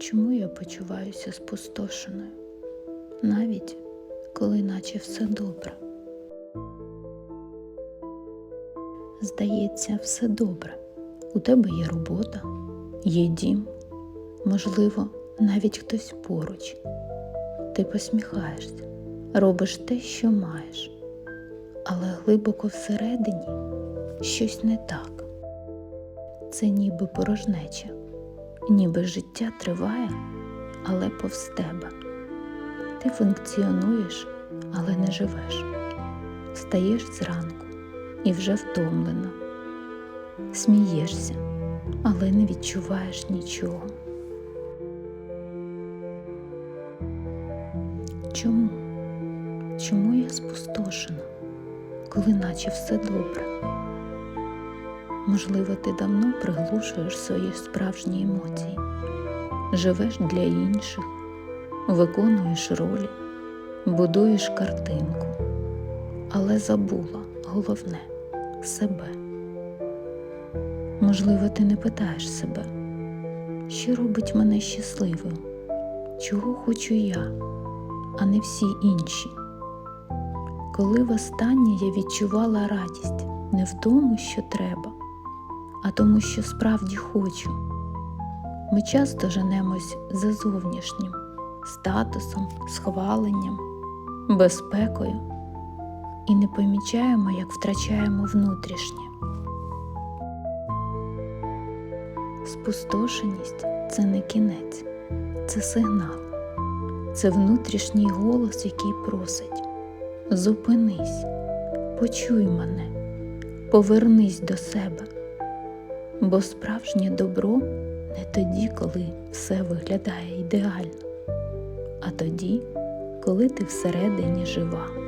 Чому я почуваюся спустошеною, навіть коли наче все добре? Здається, все добре. У тебе є робота, є дім, можливо, навіть хтось поруч. Ти посміхаєшся, робиш те, що маєш, але глибоко всередині щось не так. Це ніби порожнеча, ніби життя триває, але повз тебе. Ти функціонуєш, але не живеш. Стаєш зранку і вже втомлена. Смієшся, але не відчуваєш нічого. Чому? Чому я спустошена, коли наче все добре? Можливо, ти давно приглушуєш свої справжні емоції, живеш для інших, виконуєш ролі, будуєш картинку, але забула головне себе. Можливо, ти не питаєш себе, що робить мене щасливою, чого хочу я, а не всі інші. Коли востаннє я відчувала радість не в тому, що треба, а тому, що справді хочу. Ми часто женемось за зовнішнім статусом, схваленням, безпекою і не помічаємо, як втрачаємо внутрішнє. Спустошеність це не кінець, це сигнал, це внутрішній голос, який просить: зупинись, почуй мене, повернись до себе. Бо справжнє добро не тоді, коли все виглядає ідеально, а тоді, коли ти всередині жива.